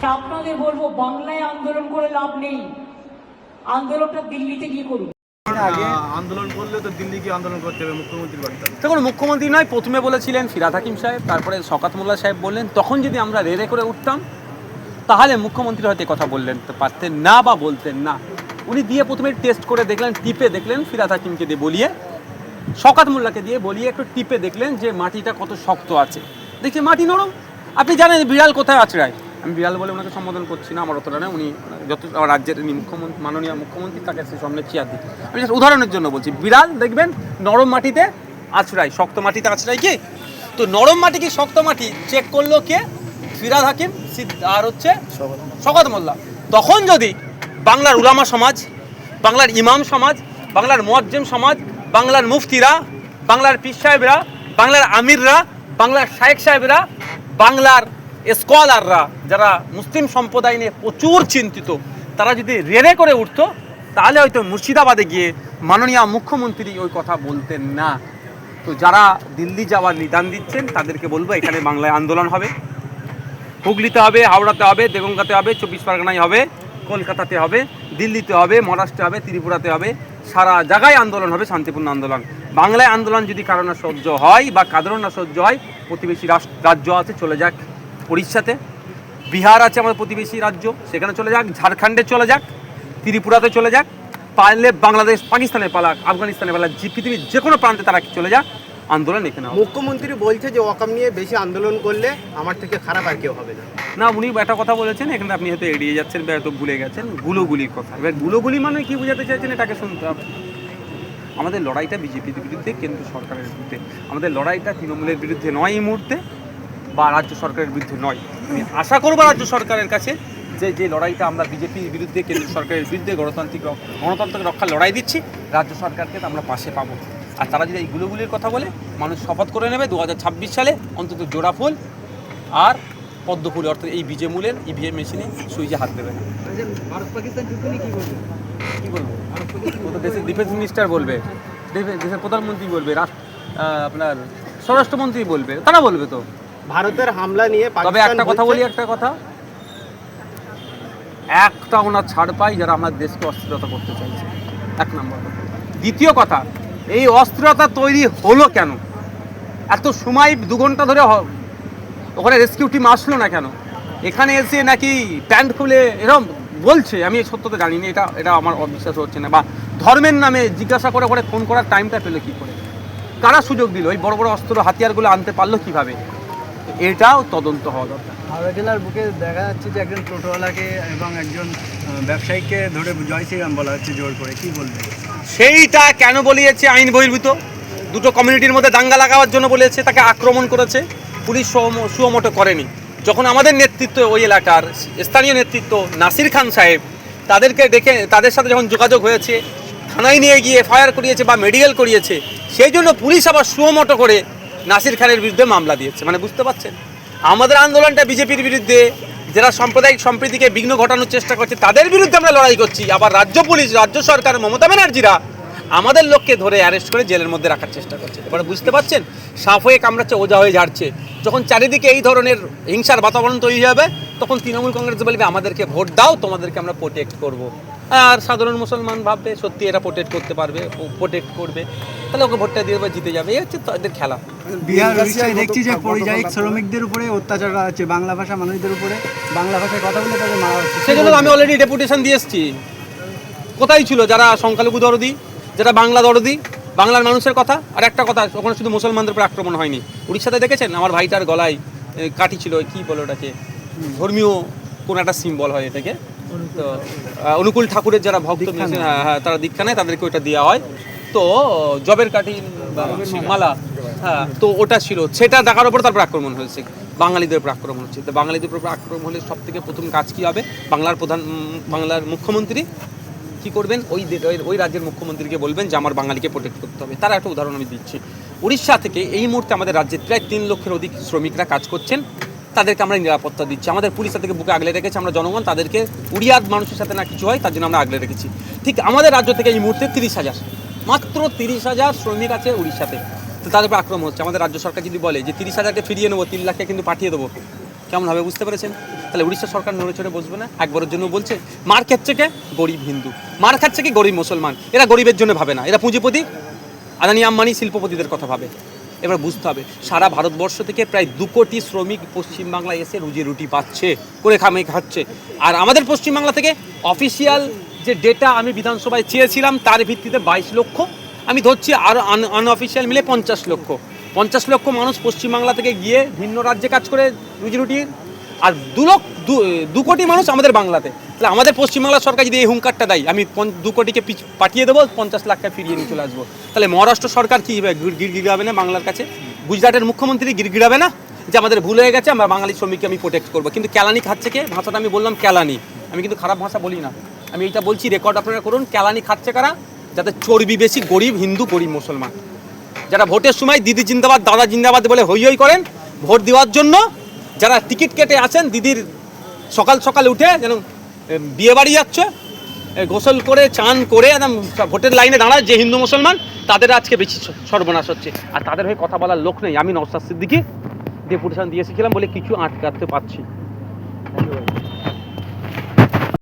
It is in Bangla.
তা আপনাদের বলব বাংলায় আন্দোলন করে লাভ নেই। আন্দোলনটা দিল্লিতে গিয়ে করুন। আন্দোলন করলে তো দিল্লি গিয়ে আন্দোলন করতে হবে বাড়িতে দেখুন মুখ্যমন্ত্রী নয় প্রথমে বলেছিলেন ফিরাদ হাকিম সাহেব তারপরে শকাত মোল্লা সাহেব বললেন তখন যদি আমরা রেড়ে করে উঠতাম তাহলে মুখ্যমন্ত্রী হয়তো কথা বললেন তো পারতেন না বা বলতেন না। উনি দিয়ে প্রথমে টেস্ট করে দেখলেন টিপে দেখলেন ফিরাদ হাকিমকে দিয়ে বলিয়ে শকাত মোল্লাকে দিয়ে বলিয়ে একটু টিপে দেখলেন যে মাটিটা কত শক্ত আছে। দেখছি মাটি নরম। আপনি জানেন বিড়াল কোথায় আছড়ায়? আমি বিড়াল বলে ওনাকে সম্বোধন করছি না, আমার অতটা না উনি যত আমার রাজ্যের মুখ্যমন্ত্রী, মাননীয় মুখ্যমন্ত্রী তাকে সে সামনে চেয়ার দিই আমি just উদাহরণের জন্য বলছি, বিড়াল দেখবেন নরম মাটিতে আছড়ায়, শক্ত মাটিতে আছড়ায় কি? তো নরম মাটি কি শক্ত মাটি? চেক করল কে? ফিরাদ হাকিম আর হচ্ছে শকত মোল্লা। তখন যদি বাংলার উলামা সমাজ, বাংলার ইমাম সমাজ, বাংলার মোয়াজ্জেম সমাজ, বাংলার মুফতিরা, বাংলার পীর সাহেবরা, বাংলার আমিররা, বাংলার শায়েক সাহেবরা, বাংলার স্কলাররা যারা মুসলিম সম্প্রদায় নিয়ে প্রচুর চিন্তিত, তারা যদি রেড়ে করে উঠতো, তাহলে হয়তো মুর্শিদাবাদে গিয়ে মাননীয় মুখ্যমন্ত্রী ওই কথা বলতেন না। তো যারা দিল্লি যাওয়ার নিদান দিচ্ছেন, তাদেরকে বলব, এখানে বাংলায় আন্দোলন হবে। হুগলিতে হবে, হাওড়াতে হবে, দেগঙ্গাতে হবে, চব্বিশ পরগনায় হবে, কলকাতাতে হবে, দিল্লিতে হবে, মহারাষ্ট্রে হবে, ত্রিপুরাতে হবে, সারা জায়গায় আন্দোলন হবে, শান্তিপূর্ণ আন্দোলন। বাংলায় আন্দোলন যদি কারও না সহ্য হয় বা কারোর না সহ্য হয়, প্রতিবেশী রাষ্ট্র রাজ্য আছে, চলে যাক। উড়িষ্যাতে বিহার আছে আমাদের প্রতিবেশী রাজ্য সেখানে চলে যাক ঝাড়খণ্ডে চলে যাক ত্রিপুরাতে চলে যাক পারলে বাংলাদেশ পাকিস্তানে পালাক আফগানিস্তানে পালাক যে পৃথিবীর যে কোনো প্রান্তে তারা চলে যাক আন্দোলন এখানে মুখ্যমন্ত্রী বলছে যে ওয়াকাম নিয়ে বেশি আন্দোলন করলে আমার থেকে খারাপ আর কেউ হবে না। না উনি একটা কথা বলেছেন এখানে আপনি হয়তো এড়িয়ে যাচ্ছেন বা হয়তো ভুলে গেছেন গুলোগুলির কথা। এবার গুলোগুলি মানে কি বোঝাতে চাইছেন এটাকে শুনতে হবে। আমাদের লড়াইটা বিজেপির বিরুদ্ধে কেন্দ্র সরকারের বিরুদ্ধে। আমাদের লড়াইটা তৃণমূলের বিরুদ্ধে নয় এই মুহূর্তে। বা রাজ্য সরকারের বিরুদ্ধে নয়। আমি আশা করব রাজ্য সরকারের কাছে যে যে লড়াইটা আমরা বিজেপির বিরুদ্ধে কেন্দ্র সরকারের বিরুদ্ধে গণতান্ত্রিক গণতন্ত্রকে রক্ষার লড়াই দিচ্ছি রাজ্য সরকারকে আমরা পাশে পাবো। আর তারা যদি এই গুলোগুলির কথা বলে মানুষ শপথ করে নেবে দু হাজার ছাব্বিশ সালে অন্তত জোড়া ফুল আর পদ্ম ফুল অর্থাৎ এই বিজে মূলের ইভিএম মেশিনে সুইচে হাত দেবে ভারত পাকিস্তান কি বলব? ও তো দেশের ডিফেন্স মিনিস্টার বলবে দেশের প্রধানমন্ত্রী বলবে রাষ্ট্র আপনার স্বরাষ্ট্রমন্ত্রী বলবে তারা বলবে তো। ভারতের হামলা নিয়ে তবে একটা কথা বলি একটা কথা। একটা ওনার ছাড় পাই যারা আমার দেশকে অস্থিরতা করতে চাইছে। এক নম্বর দ্বিতীয় কথা এই অস্থিরতা তৈরি হলো কেন? এত সময় দু ঘণ্টা ধরে ওখানে রেস্কিউ টিম আসলো না কেন? এখানে এসে নাকি প্যান্ট খুলে এরম বলছে আমি সত্যতা জানি না এটা এটা আমার অবিশ্বাস হচ্ছে না। বা ধর্মের নামে জিজ্ঞাসা করে করে ফোন করার টাইমটা পেল কী করে? কারা সুযোগ দিল? ওই বড় বড় অস্ত্র হাতিয়ারগুলো আনতে পারল কীভাবে? এটাও তদন্ত হওয়া দরকার। হাওড়া জেলার বুকে দেখা যাচ্ছে যে একজন টোটোওয়ালাকে এবং একজন ব্যবসায়ীকে ধরে জয় শ্রীরাম বলা হচ্ছে জোর করে। কি বলবেন? সেইটা কেন বলিয়েছে আইন বহির্ভূত? দুটো কমিউনিটির মধ্যে দাঙ্গা লাগাবার জন্য বলেছে তাকে আক্রমণ করেছে। পুলিশ সুম- সুমোটো করেনি। যখন আমাদের নেতৃত্ব ওই এলাকার স্থানীয় নেতৃত্ব নাসির খান সাহেব তাদেরকে ডেকে তাদের সাথে যখন যোগাযোগ হয়েছে থানায় নিয়ে গিয়ে ফায়ার করিয়েছে বা মেডিকেল করিয়েছে সেই জন্য পুলিশ আবার সুমোটো করে নাসির খানের বিরুদ্ধে মামলা দিয়েছে। মানে বুঝতে পারছেন? আমাদের আন্দোলনটা বিজেপির বিরুদ্ধে, যারা সাম্প্রদায়িক সম্প্রীতিকে বিঘ্ন ঘটানোর চেষ্টা করছে, তাদের বিরুদ্ধে আমরা লড়াই করছি। আবার রাজ্য পুলিশ, রাজ্য সরকার, মমতা ব্যানার্জিরা আমাদের লোককে ধরে অ্যারেস্ট করে জেলের মধ্যে রাখার চেষ্টা করছে। এবারে বুঝতে পারছেন? সাফ হয়ে কামড়াচ্ছে, ওজা হয়ে ঝাড়ছে। যখন চারিদিকে এই ধরনের হিংসার বাতাবরণ তৈরি হবে, তখন তৃণমূল কংগ্রেস বলবে, আমাদেরকে ভোট দাও, তোমাদেরকে আমরা প্রোটেক্ট করব। আর সাধারণ মুসলমান ভাববে সত্যি এরা প্রোটেক্ট করতে পারবে ও প্রোটেক্ট করবে। তাহলে ওকে ভোটটা দিয়ে জিতে যাবে। এই হচ্ছে তাদের খেলা। বিহার উড়িষ্যায় দেখছি যে পরিযায়ী শ্রমিকদের উপরে অত্যাচার করা হচ্ছে বাংলা ভাষা মানুষদের উপরে। বাংলা ভাষায় কথা বলে তাদের মারা হচ্ছে। সেই জন্য তো আমি অলরেডি ডেপুটেশন দিয়ে এসেছি। কোথায় ছিল? যারা সংখ্যালঘু দরদি যারা বাংলা দরদি বাংলার মানুষের কথা। আর একটা কথা ওখানে শুধু মুসলমানদের উপর আক্রমণ হয়নি। উড়িষ্যাতে দেখেছেন? আমার ভাইটার গলায় কাটি ছিল কি বলে ওটাকে? ধর্মীয় কোন একটা সিম্বল হয় এটাকে। তো অনুকূল ঠাকুরের যারা ভক্ত হ্যাঁ হ্যাঁ তারা দীক্ষা নেয় তাদেরকে ওটা দেওয়া হয়। তো জবের কাঠি মালা হ্যাঁ তো ওটা ছিল। সেটা দেখার উপর তারপর আক্রমণ হয়েছে। বাঙালিদের উপর আক্রমণ হচ্ছে। তো বাঙালিদের উপর আক্রমণ হলে সব থেকে প্রথম কাজ কি হবে? বাংলার প্রধান বাংলার মুখ্যমন্ত্রী কি করবেন? ওই ওই- ওই রাজ্যের মুখ্যমন্ত্রীকে বলবেন যে আমার বাঙালিকে প্রোটেক্ট করতে হবে। তার একটা উদাহরণ আমি দিচ্ছি। উড়িষ্যা থেকে এই মুহূর্তে আমাদের রাজ্যে প্রায় তিন লক্ষের অধিক শ্রমিকরা কাজ করছেন। তাদেরকে আমরা নিরাপত্তা দিচ্ছি। আমাদের পুলিশ তাদেরকে বুকে আগলে রেখেছে, আমরা জনগণ তাদেরকে উড়িয়ার মানুষের সাথে না কিছু হয়, তার জন্য আমরা আগলে রেখেছি। ঠিক আমাদের রাজ্য থেকে এই মুহূর্তে তিরিশ হাজার, মাত্র তিরিশ হাজার শ্রমিক আছে উড়িষ্যাতে। তো তাদের উপর আক্রমণ হচ্ছে। আমাদের রাজ্য সরকার যদি বলে যে তিরিশ হাজারকে ফিরিয়ে নেব, তিন লাখকে কিন্তু পাঠিয়ে দেবো, কেমন হবে বুঝতে পেরেছেন? তাহলে উড়িষ্যা সরকার নড়ে চড়ে বসবে না? একবারের জন্য বলছে, মার খাচ্ছে কে? গরিব হিন্দু। মার খাচ্ছে কি? গরিব মুসলমান। এরা গরিবের জন্য ভাবে না। এরা পুঁজিপতি, আদানি আম্বানি শিল্পপতিদের কথা ভাবে। এবার বুঝতে হবে, সারা ভারতবর্ষ থেকে প্রায় দু কোটি শ্রমিক পশ্চিমবাংলায় এসে রুজি রুটি পাচ্ছে, করে খামে খাচ্ছে। আর আমাদের পশ্চিমবাংলা থেকে অফিসিয়াল যে ডেটা আমি বিধানসভায় চেয়েছিলাম, তার ভিত্তিতে বাইশ লক্ষ, আমি ধরছি আর আনঅফিসিয়াল মিলে পঞ্চাশ লক্ষ। পঞ্চাশ লক্ষ মানুষ পশ্চিমবাংলা থেকে গিয়ে ভিন্ন রাজ্যে কাজ করে রুজি রুটি, আর দু লক্ষ দু কোটি মানুষ আমাদের বাংলাতে। তাহলে আমাদের পশ্চিমবাংলা সরকার যদি এই হুঙ্কারটা দেয়, আমি দু কোটিকে পাঠিয়ে দেবো, পঞ্চাশ লাখ টাকা ফিরিয়ে নিয়ে চলে আসব। তাহলে মহারাষ্ট্র সরকার কি গিড়গিড়াবে না বাংলার কাছে? গুজরাটের মুখ্যমন্ত্রী গিড়গিড়াবে না? যে আমাদের ভুল হয়ে গেছে, আমরা বাঙালি শ্রমিককে আমি প্রোটেক্ট করব। কিন্তু ক্যালানি খাচ্ছে কে? ভাষাটা আমি বললাম ক্যালানি আমি কিন্তু খারাপ ভাষা বলি না। আমি এইটা বলছি রেকর্ড আপনারা করুন ক্যালানি খাচ্ছে কারা? যাতে চর্বি বেশি, গরিব, হিন্দু, গরিব, মুসলমান। যারা ভোটের সময় দিদি জিন্দাবাদ, দাদা জিন্দাবাদ বলে হই হই করেন, ভোট দেওয়ার জন্য যারা টিকিট কেটে আছেন দিদির সকাল সকাল উঠে যেন বিয়ে বাড়ি যাচ্ছে। গোসল করে, চান করে, একদম ভোটের লাইনে দাঁড়ায়, যে হিন্দু মুসলমান, তাদের আজকে বেশি সর্বনাশ হচ্ছে। আর তাদের হয়ে কথা বলার লোক নেই। আমি নওসাদ সিদ্দিকি ডেপুটেশন দিয়ে এসেছিলাম বলে কিছু আটকাতে পারছি